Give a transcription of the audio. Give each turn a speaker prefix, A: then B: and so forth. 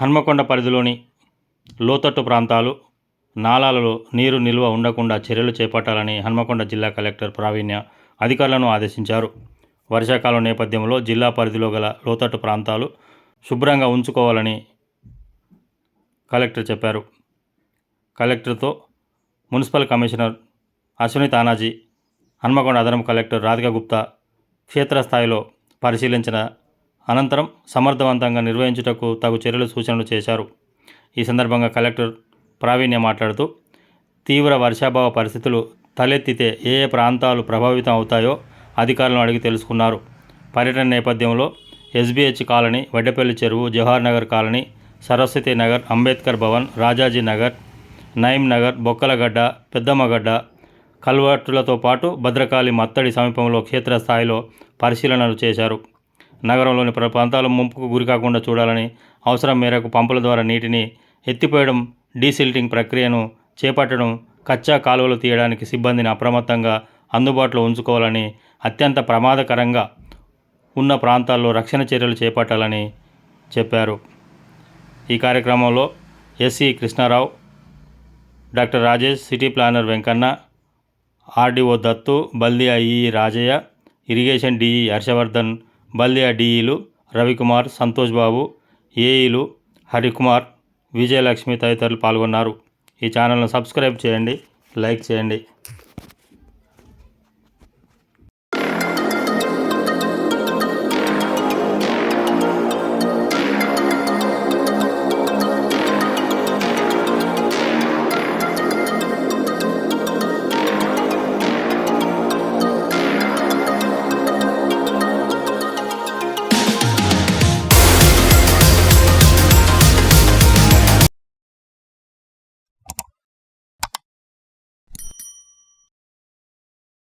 A: హన్మకొండ పరిధిలోని లోతట్టు ప్రాంతాలు నాలాలలో నీరు నిల్వ ఉండకుండా చర్యలు చేపట్టాలని హన్మకొండ జిల్లా కలెక్టర్ ప్రావీణ్య అధికారులను ఆదేశించారు. వర్షాకాలం నేపథ్యంలో జిల్లా పరిధిలో గల లోతట్టు ప్రాంతాలు శుభ్రంగా ఉంచుకోవాలని కలెక్టర్ చెప్పారు. కలెక్టర్తో మున్సిపల్ కమిషనర్ అశ్విని తానాజీ హన్మకొండ అదనపు కలెక్టర్ రాధిక గుప్తా క్షేత్రస్థాయిలో పరిశీలించిన అనంతరం సమర్థవంతంగా నిర్వహించుటకు తగు చర్యలు సూచనలు చేశారు. ఈ సందర్భంగా కలెక్టర్ ప్రావీణ్య మాట్లాడుతూ తీవ్ర వర్షాభావ పరిస్థితులు తలెత్తితే ఏ ఏ ప్రాంతాలు ప్రభావితం అవుతాయో అధికారులను అడిగి తెలుసుకున్నారు. పర్యటన నేపథ్యంలో ఎస్బీహెచ్ కాలనీ వడ్డపల్లి చెరువు జవహర్ నగర్ కాలనీ సరస్వతి నగర్ అంబేద్కర్ భవన్ రాజాజీ నగర్ నయీం నగర్ బొక్కలగడ్డ పెద్దమ్మగడ్డ కల్వర్టులతో పాటు భద్రకాళి మత్తడి సమీపంలో క్షేత్రస్థాయిలో పరిశీలనలు చేశారు. నగరంలోని ప్ర ప్రాంతాలు ముంపుకు గురికాకుండా చూడాలని అవసరం మేరకు పంపుల ద్వారా నీటిని ఎత్తిపోయడం డీసిల్టింగ్ ప్రక్రియను చేపట్టడం కచ్చా కాలువలు తీయడానికి సిబ్బందిని అప్రమత్తంగా అందుబాటులో ఉంచుకోవాలని అత్యంత ప్రమాదకరంగా ఉన్న ప్రాంతాల్లో రక్షణ చర్యలు చేపట్టాలని చెప్పారు. ఈ కార్యక్రమంలో SC Krishnarao doctor Rajesh city planner Venkanna RDO Dattu బల్దియా E Rajaiah irrigation DE Harshavardhan బల్దియా డిఈలు రవికుమార్ సంతోష్ బాబు ఏఈలు హరికుమార్ విజయలక్ష్మి తదితరులు పాల్గొన్నారు. ఈ ఛానల్ను సబ్స్క్రైబ్ చేయండి లైక్ చేయండి.